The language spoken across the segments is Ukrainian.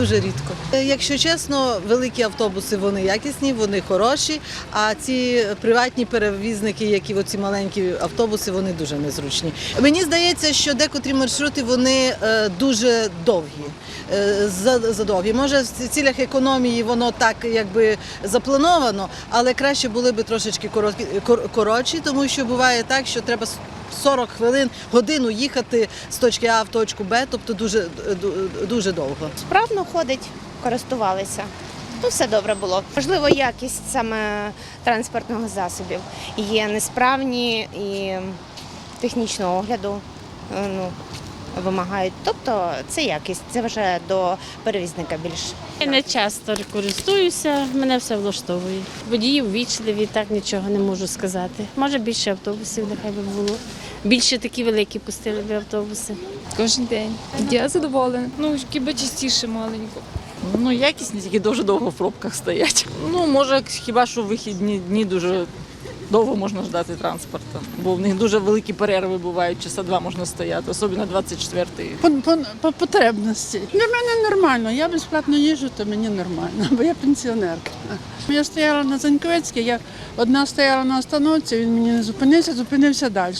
дуже рідко. Е, Якщо чесно, великі автобуси вони якісні, вони хороші. А ці приватні перевізники, які оці маленькі автобуси, вони дуже незручні. Мені здається, що декотрі маршрути вони е, дуже довгі. е, Задовгі. Може, в цілях економії воно так якби заплановано, але краще були б трошечки короткі, коротші, тому що буває так, що треба 40 хвилин, годину їхати з точки А в точку Б, тобто дуже, дуже довго. Справно ходить, користувалися. То все добре було. Можливо, якість саме транспортного засобів є несправні і технічного огляду е, ну, вимагають. Тобто це якість, це вже до перевізника більше. Я не часто користуюся, мене все влаштовує. Водії ввічливі, так нічого не можу сказати. Може більше автобусів нехай би було. Більше такі великі пустили б автобуси. Кожен день. Я задоволена. Ну, хіба частіше маленько. Ну, якісні, тільки дуже довго в пробках стоять. Ну, може, хіба що в вихідні дні дуже довго можна ждати транспорту, бо в них дуже великі перерви бувають, часа два можна стояти, особливо 24-й. По, по, по потребності. Для мене нормально. Я безплатно їжджу, то мені нормально, бо я пенсіонерка. Я стояла на Заньковецькій, я одна стояла на остановці, він мені не зупинився, зупинився далі.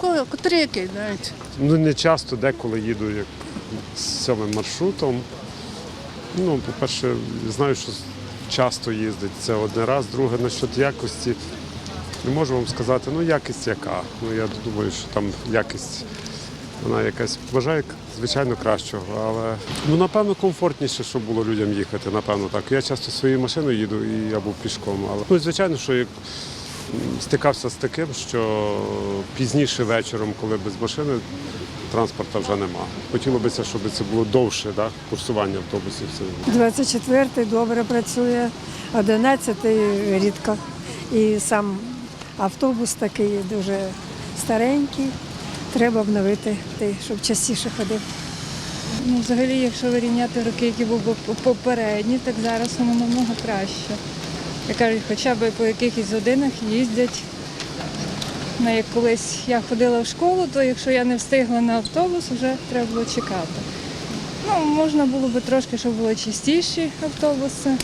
Ко- Котрий який навіть. Ну не часто, деколи їду як з сьомим маршрутом. Ну, по-перше, знаю, що часто їздить. Це одне раз. Друге, насчет якості. Не можу вам сказати, ну якість яка. Ну я думаю, що там якість вона якась вважаю, звичайно, кращого. Але ну напевно комфортніше, щоб було людям їхати. Напевно, так. Я часто своєю машиною їду і або пішком. Але ну, звичайно, що як стикався з таким, що пізніше вечором, коли без машини транспорту вже нема. Хотіло б, щоб це було довше, да? курсування автобусів. Це 24-й добре працює, 11-й рідко. І сам автобус такий дуже старенький. Треба обновити, щоб частіше ходив. Ну, взагалі, якщо вирівняти роки, які були поп- попередні, так зараз воно намного краще. Я кажу, хоча б по якихось годинах їздять. Ну, як колись я ходила в школу, то якщо я не встигла на автобус, вже треба було чекати. Ну, можна було б трошки, щоб було частіші автобуси.